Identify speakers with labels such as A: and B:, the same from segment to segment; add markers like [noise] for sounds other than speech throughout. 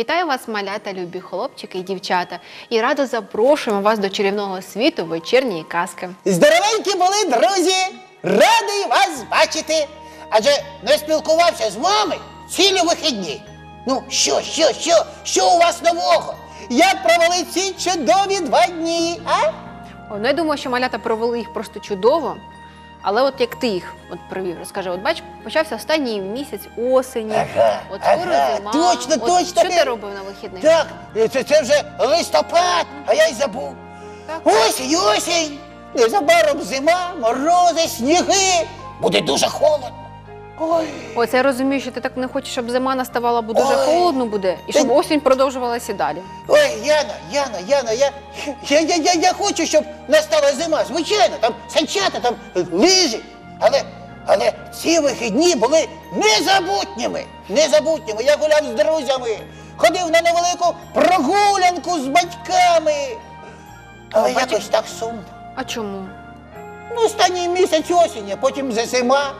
A: Вітаю вас, малята, любі хлопчики і дівчата, і радо запрошуємо вас до чарівного світу вечірньої казки.
B: Здоровенькі були, друзі! Радий вас бачити! Адже не спілкувався з вами цілі вихідні. Ну, що, що, що, що у вас нового? Як провели ці чудові два дні, а?
A: О, ну, я думаю, що малята провели їх просто чудово. Але от як ти їх от провів, розкажи, от бач, почався останній місяць осені,
B: Ага,
A: от скоро
B: ага,
A: зима.
B: точно,
A: от
B: точно.
A: Що ти робив на вихідних?
B: Так, це, це вже листопад, а я й забув.
A: Так.
B: Осінь, осінь! Незабаром зима, морози, сніги. Буде дуже холодно. Ой.
A: Ось я розумію, що ти так не хочеш, щоб зима наставала, бо дуже
B: Ой.
A: холодно буде, і щоб
B: Та-
A: осінь продовжувалася далі.
B: Ой, Яна, Яна, Яна, я, я, я, я, я хочу, щоб настала зима. Звичайно, там санчата, там е, лижі. Але, але ці вихідні були незабутніми. Незабутніми. Я гуляв з друзями, ходив на невелику прогулянку з батьками. Але якось так сумно.
A: А чому?
B: Ну, останній місяць осінь, а потім зима.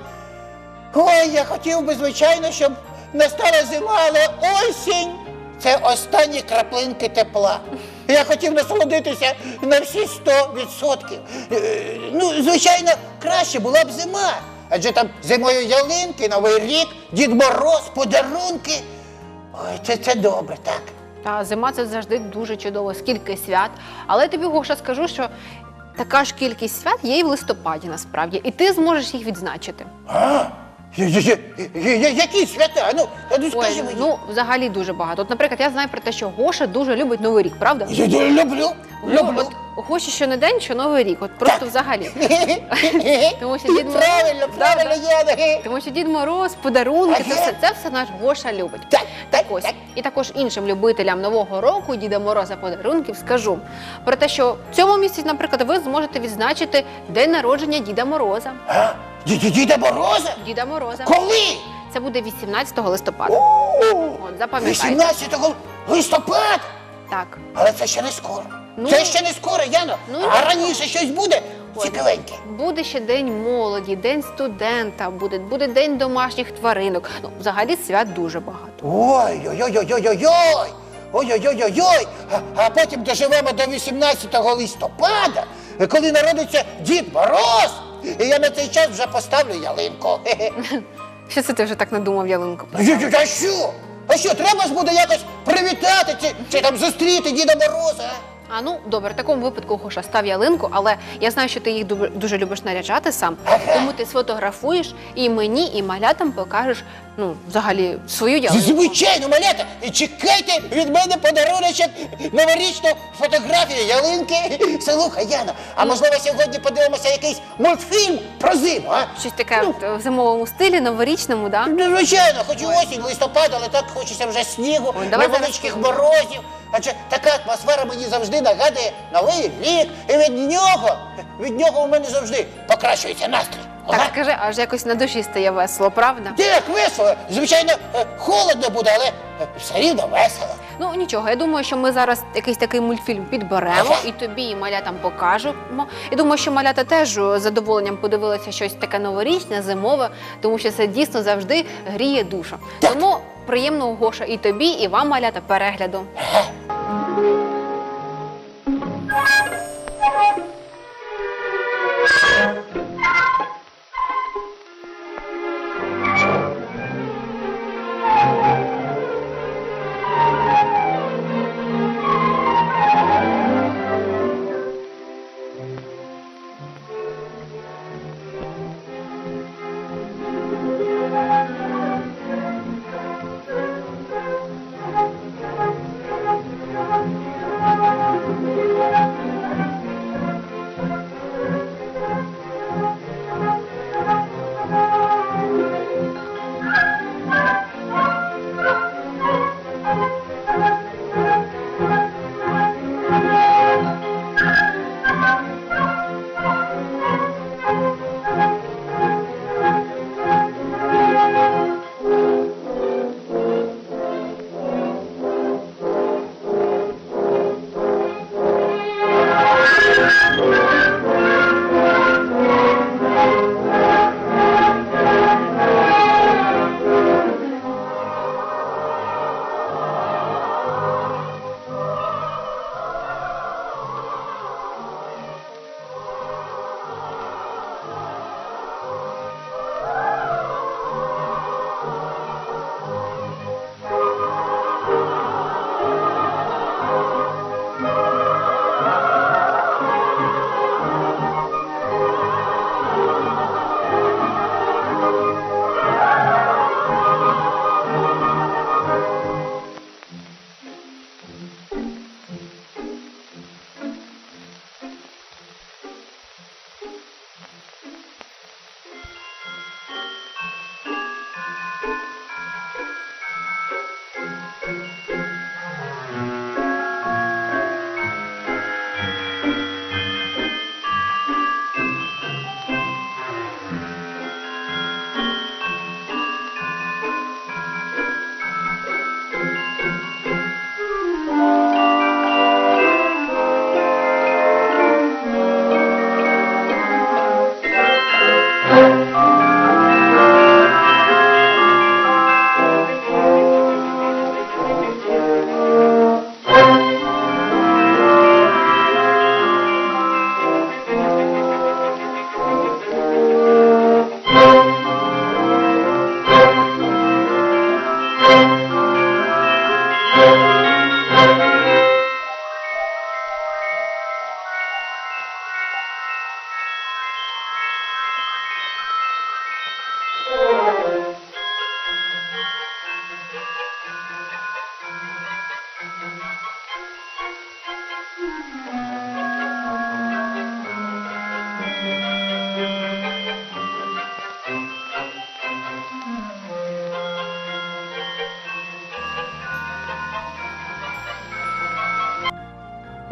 B: Ой, я хотів би, звичайно, щоб настала зима, але осінь це останні краплинки тепла. Я хотів насолодитися на всі 100%. Е, Ну, звичайно, краще була б зима. Адже там зимою ялинки, Новий рік, Дід Мороз, подарунки. Ой, це, це добре, так.
A: Та зима це завжди дуже чудово, скільки свят. Але я тобі Гоша скажу, що така ж кількість свят є і в листопаді насправді, і ти зможеш їх відзначити.
B: А? Я- я- я- я- Які свята? Ну, а ну скажи
A: Ой,
B: мені.
A: ну взагалі дуже багато. От, наприклад, я знаю про те, що Гоша дуже любить Новий рік, правда?
B: Я, я люблю,
A: Ну,
B: люблю.
A: от Гоші що не день, що Новий рік, от просто взагалі. [laughs] Тому що Дід Мороз-
B: Правильно,
A: Да,
B: правильно,
A: да.
B: Яна.
A: Тому що Дід Мороз, подарунки, це
B: Ага.
A: все, це все наш Гоша любить.
B: Так, так,
A: Ось
B: так.
A: і також іншим любителям нового року Діда Мороза подарунків скажу про те, що в цьому місяці, наприклад, ви зможете відзначити день народження Діда Мороза.
B: А? Ді- ді- Діда Мороза?
A: Діда Мороза.
B: Коли?
A: Це буде 18 листопада.
B: О,
A: От, запам'ятайте.
B: 18 листопада?
A: Так.
B: Але це ще не скоро.
A: Ну.
B: це ще не скоро, Яно.
A: Ну,
B: а раніше щось буде
A: Ой.
B: цікавеньке.
A: Буде ще день молоді, день студента, буде, буде день домашніх тваринок. Ну, взагалі свят дуже багато.
B: Ой, ой, ой, ой, ой, ой, ой. Ой-ой-ой-ой-ой. А, а потім доживемо до 18 листопада, коли народиться Дід Мороз. І я на цей час вже поставлю ялинку. Хе-хе. [laughs]
A: Що це ти вже так надумав ялинку?
B: Ну, я- я- А що? А що, треба ж буде якось привітати чи, чи там зустріти Діда Мороза? а?
A: А ну добре, в такому випадку Гоша став ялинку, але я знаю, що ти їх дуже любиш наряджати сам. Тому ти сфотографуєш і мені, і малятам покажеш ну, взагалі свою ялинку.
B: Звичайно, малята, чекайте від мене подаруночок новорічну фотографію ялинки. Слухай, Яна, а можливо сьогодні подивимося якийсь мультфільм про зиму, а?
A: Щось таке от, в зимовому стилі, новорічному, да?
B: Ну, звичайно, хочу осінь, листопад, але так хочеться вже снігу,
A: Ой, давай
B: невеличких морозів. Адже така атмосфера мені завжди нагадує новий рік, і від нього, від нього у мене завжди покращується настрій.
A: Так
B: Ага.
A: скажи, аж якось на душі стає весело, правда?
B: Так, весело. Звичайно, е, холодно буде, але е, все рівно весело.
A: Ну нічого, я думаю, що ми зараз якийсь такий мультфільм підберемо
B: Ага.
A: і тобі, і малятам покажемо. І думаю, що малята теж е, з задоволенням подивилися щось таке новорічне, зимове, тому що це дійсно завжди гріє душу. Тому приємного Гоша і тобі, і вам, малята, перегляду.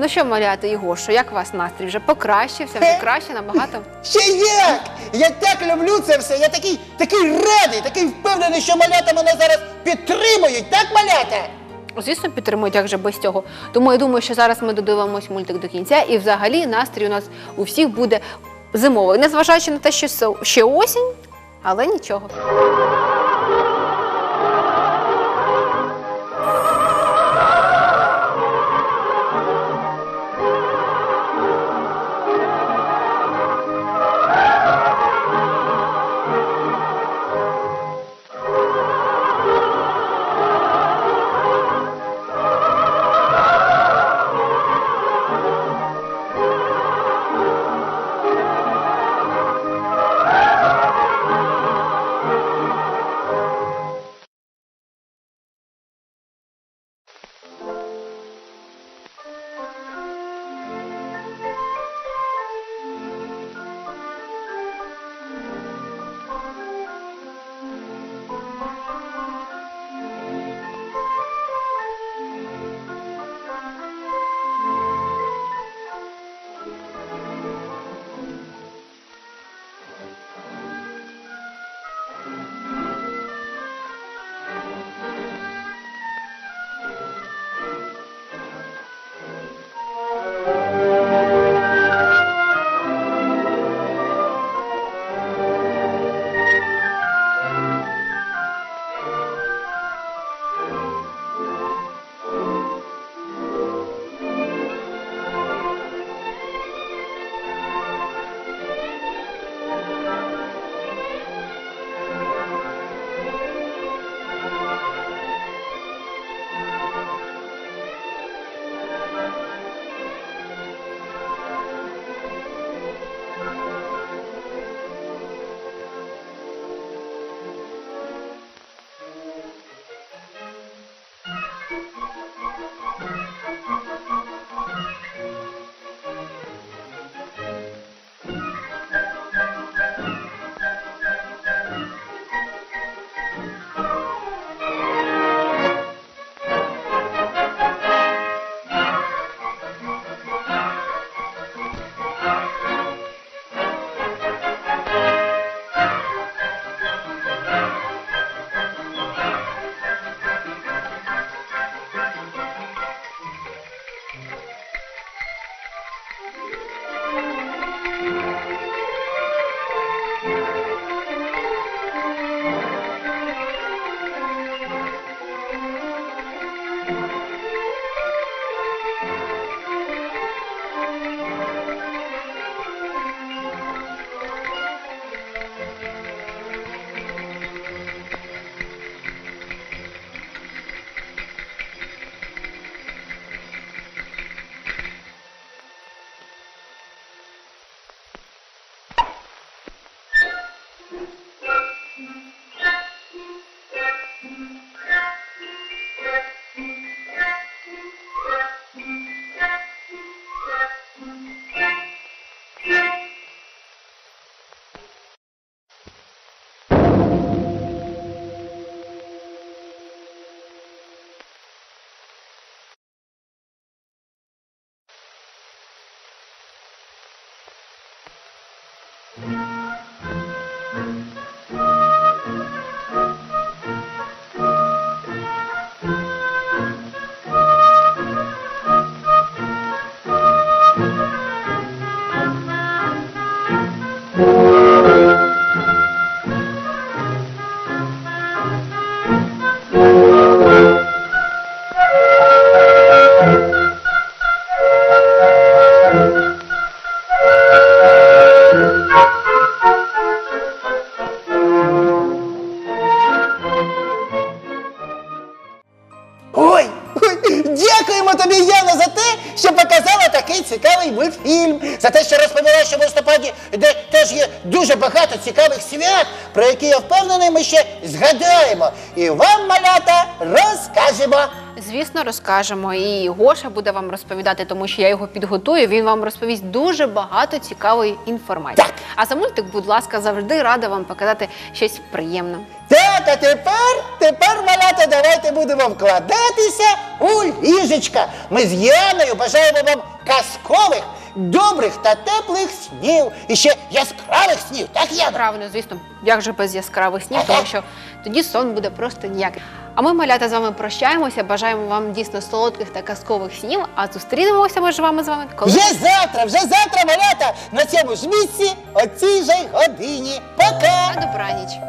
A: Ну що, малята і Гошо, як у вас настрій? Вже покращився, вже
B: Е.
A: краще набагато. [laughs]
B: Ще як! Я так люблю це все. Я такий, такий радий, такий впевнений, що малята мене зараз підтримують, так, малята?
A: Звісно, підтримують, як же без цього. Тому я думаю, що зараз ми додивимось мультик до кінця, і взагалі настрій у нас у всіх буде зимовий, незважаючи на те, що ще осінь, але нічого.
B: Дякуємо тобі, Яна, за те, що показала такий цікавий мультфільм, за те, що розповіла, що в листопаді де теж є дуже багато цікавих свят, про які я впевнений, ми ще згадаємо. І вам, малята, розкажемо.
A: Звісно, розкажемо. І Гоша буде вам розповідати, тому що я його підготую. Він вам розповість дуже багато цікавої інформації.
B: Так.
A: А за мультик, будь ласка, завжди рада вам показати щось приємне.
B: Так, а тепер, тепер, малята, давайте будемо вкладатися у ліжечка. Ми з Яною бажаємо вам казкових, добрих та теплих снів. І ще яскравих снів, так, Яна?
A: Правильно, звісно, як же без яскравих снів, тому що тоді сон буде просто ніякий. А ми, малята, з вами прощаємося. Бажаємо вам дійсно солодких та казкових снів. А зустрінемося ми ж вами з вами коли
B: Вже завтра, вже завтра, малята, на цьому ж місці, о цій же й годині. Пока!
A: на добраніч.